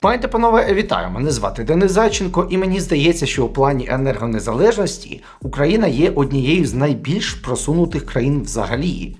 Пані панове, вітаю! Мене звати Денис Зайченко, і мені здається, що у плані енергонезалежності Україна є однією з найбільш просунутих країн взагалі.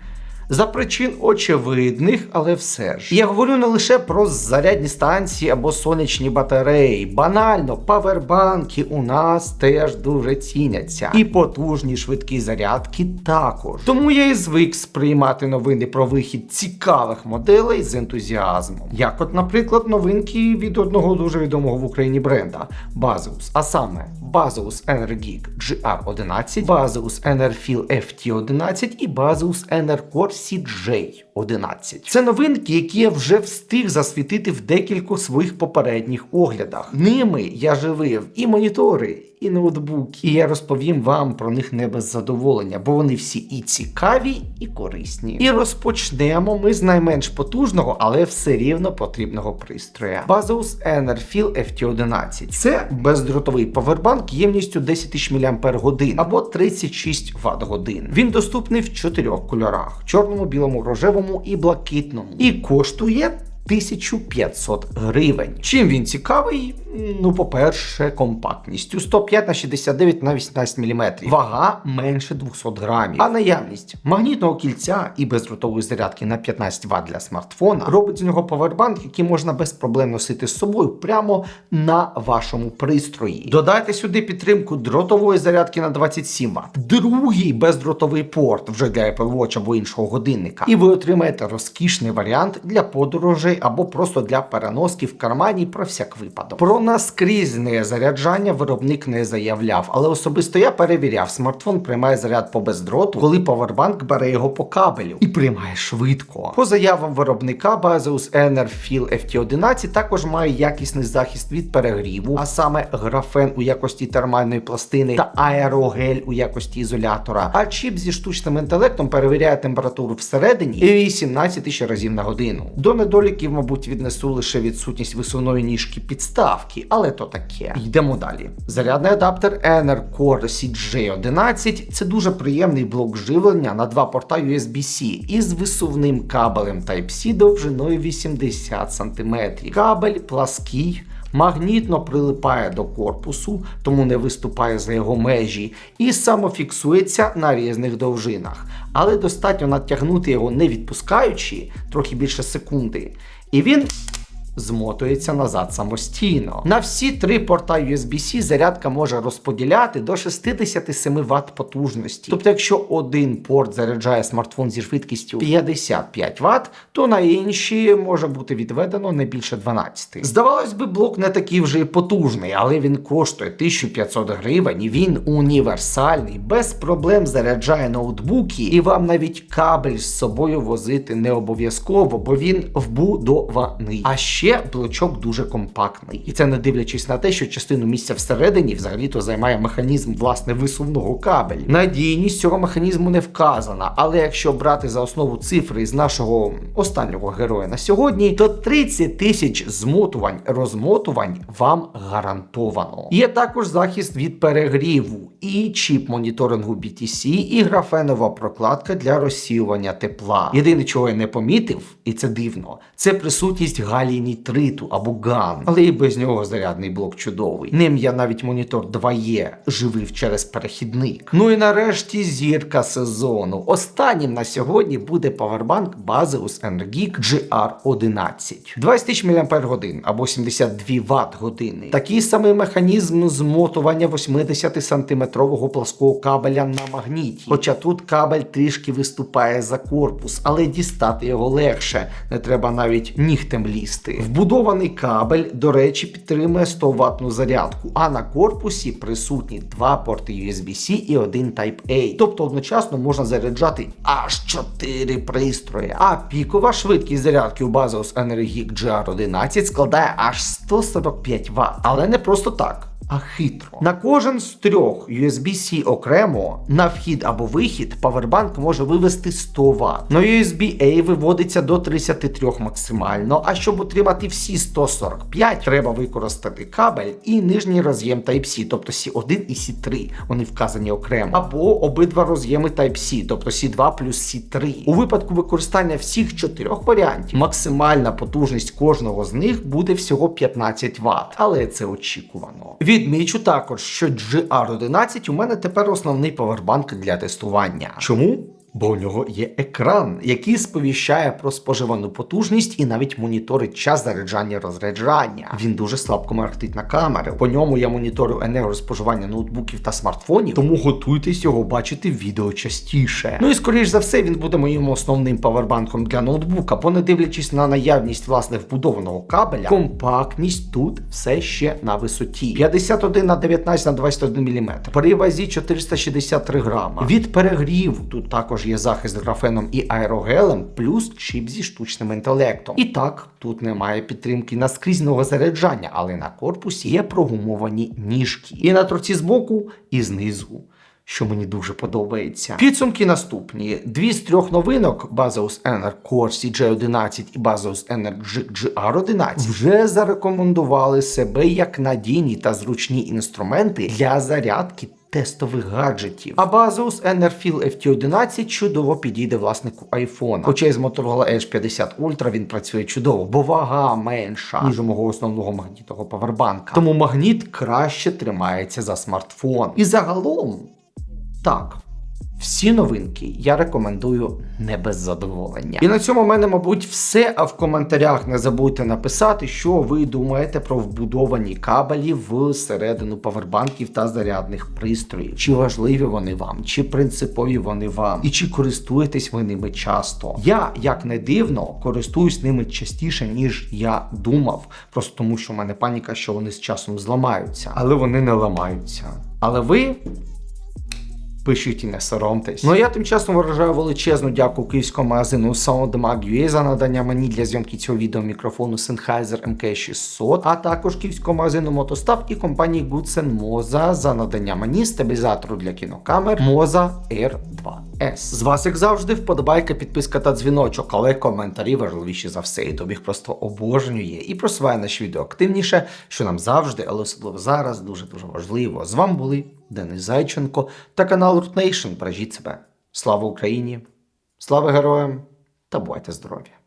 За причин очевидних, але все ж. Я говорю не лише про зарядні станції або сонячні батареї. Банально, павербанки у нас теж дуже ціняться. І потужні швидкі зарядки також. Тому я і звик сприймати новини про вихід цікавих моделей з ентузіазмом. Як от, наприклад, новинки від одного дуже відомого в Україні бренда Bazeus, а саме Bazeus Energeek GR11, Bazeus Enerfil FT11 і Bazeus Enercore CJ11. Це новинки, які я вже встиг засвітити в декількох своїх попередніх оглядах. Ними я живив і монітори, і ноутбуки. І я розповім вам про них не без задоволення, бо вони всі і цікаві, і корисні. І розпочнемо ми з найменш потужного, але все рівно потрібного пристроя. Bazeus Enerfil FT11. Це бездротовий павербанк ємністю 10 тисяч мАч або 36 Вт годин. Він доступний в чотирьох кольорах: чорному, білому, рожевому і блакитному. І коштує 1500 гривень. Чим він цікавий? Ну, по-перше, компактністю 105 на 69 на 18 мм. Вага менше 200 грамів. А наявність магнітного кільця і бездротової зарядки на 15 Вт для смартфона робить з нього павербанк, який можна без проблем носити з собою прямо на вашому пристрої. Додайте сюди підтримку дротової зарядки на 27 Вт. Другий бездротовий порт вже для Apple Watch або іншого годинника. І ви отримаєте розкішний варіант для подорожей або просто для переноски в кармані про всяк випадок. Про наскрізне заряджання виробник не заявляв, але особисто я перевіряв, смартфон приймає заряд по бездроту, коли павербанк бере його по кабелю і приймає швидко. По заявам виробника Baseus Enerfil FT11 також має якісний захист від перегріву, а саме графен у якості термальної пластини та аерогель у якості ізолятора. А чіп зі штучним інтелектом перевіряє температуру всередині 18 тисяч разів на годину. До недоліків, мабуть, віднесу лише відсутність висувної ніжки підставки, але то таке. Йдемо далі. Зарядний адаптер Enercore CJ11 це дуже приємний блок живлення на два порта USB-C із висувним кабелем Type-C довжиною 80 см. Кабель плаский. Магнітно прилипає до корпусу, тому не виступає за його межі, і самофіксується на різних довжинах. Але достатньо натягнути його не відпускаючи трохи більше секунди. І він змотується назад самостійно. На всі три порта USB-C зарядка може розподіляти до 67 Вт потужності. Тобто, якщо один порт заряджає смартфон зі швидкістю 55 Вт, то на інші може бути відведено не більше 12. Здавалось би, блок не такий вже й потужний, але він коштує 1500 гривень. і Він універсальний, без проблем заряджає ноутбуки, і вам навіть кабель з собою возити не обов'язково, бо він вбудований. А ще блочок дуже компактний. І це не дивлячись на те, що частину місця всередині взагалі-то займає механізм власне висувного кабелю. Надійність цього механізму не вказана, але якщо брати за основу цифри з нашого останнього героя на сьогодні, то 30 тисяч змотувань, розмотувань вам гарантовано. Є також захист від перегріву, і чіп моніторингу BTC, і графенова прокладка для розсіювання тепла. Єдине, чого я не помітив, і це дивно, це присутність галій нітриту або ГАН, але і без нього зарядний блок чудовий. Ним я навіть монітор 2Е живив через перехідник. Ну і нарешті зірка сезону. Останнім на сьогодні буде павербанк Baseus Energeek GR11. 20 тисяч мАч або 72 Вт години. Такий самий механізм змотування 80 сантиметрового плаского кабеля на магніті. Хоча тут кабель трішки виступає за корпус, але дістати його легше, не треба навіть нігтем лізти. Вбудований кабель, до речі, підтримує 100 ватну зарядку, а на корпусі присутні два порти USB-C і один Type-A. Тобто одночасно можна заряджати аж 4 пристрої. А пікова швидкість зарядки у Baseus Energeek GR11 складає аж 145 Вт. Але не просто так. А хитро. На кожен з трьох USB-C окремо на вхід або вихід павербанк може вивести 100 Вт. На USB-A виводиться до 33 максимально, а щоб отримати всі 145, треба використати кабель і нижній роз'єм Type-C, тобто C1 і C3. Вони вказані окремо. Або обидва роз'єми Type-C, тобто C2 плюс C3. У випадку використання всіх чотирьох варіантів, максимальна потужність кожного з них буде всього 15 Вт, але це очікувано. Відмічу також, що GR11 у мене тепер основний павербанк для тестування. Чому? Бо у нього є екран, який сповіщає про споживану потужність і навіть моніторить час заряджання розряджання. Він дуже слабко мерехтить на камери. По ньому я моніторю енергоспоживання ноутбуків та смартфонів, тому готуйтесь його бачити відео частіше. Ну і скоріш за все він буде моїм основним павербанком для ноутбука, бо не дивлячись на наявність власне вбудованого кабеля, компактність тут все ще на висоті. 51 на 19 на 21 мм. При вазі 463 грама. Від перегріву тут також є захист графеном і аерогелем, плюс чіп зі штучним інтелектом. І так, тут немає підтримки наскрізного заряджання, але на корпусі є прогумовані ніжки. І на торці збоку, і знизу. Що мені дуже подобається. Підсумки наступні: дві з трьох новинок Bazos Ener Core CJ11 і Bazos Ener GR11 вже зарекомендували себе як надійні та зручні інструменти для зарядки тестових гаджетів. А Bazos Enerfil FT11 чудово підійде власнику iPhone. Хоча із Motorola Edge 50 Ultra він працює чудово, бо вага менша, ніж у мого основного магнітного павербанка. Тому магніт краще тримається за смартфон. І загалом, так. Всі новинки я рекомендую не без задоволення. І на цьому в мене, мабуть, все. А в коментарях не забудьте написати, що ви думаєте про вбудовані кабелі всередину павербанків та зарядних пристроїв. Чи важливі вони вам, чи принципові вони вам, і чи користуєтесь ви ними часто. Я, як не дивно, користуюсь ними частіше, ніж я думав. Просто тому, що в мене паніка, що вони з часом зламаються, але вони не ламаються. Але ви пишіть і не соромтесь. Ну я тим часом виражаю величезну дяку київському магазину SoundMag.ua за надання мені для зйомки цього відео мікрофону Sennheiser MK600, а також київському магазину Мотостав і компанії Goodsen Moza за надання мені стабілізатору для кінокамер Moza R2S. З вас, як завжди, вподобайка, підписка та дзвіночок, але коментарі важливіші за все. І тобі просто обожнює і просуває наші відео активніше, що нам завжди, але особливо зараз дуже дуже важливо. З вами були Денис Зайченко та канал Nation. Бережіть себе. Слава Україні! Слава героям та бувайте здорові!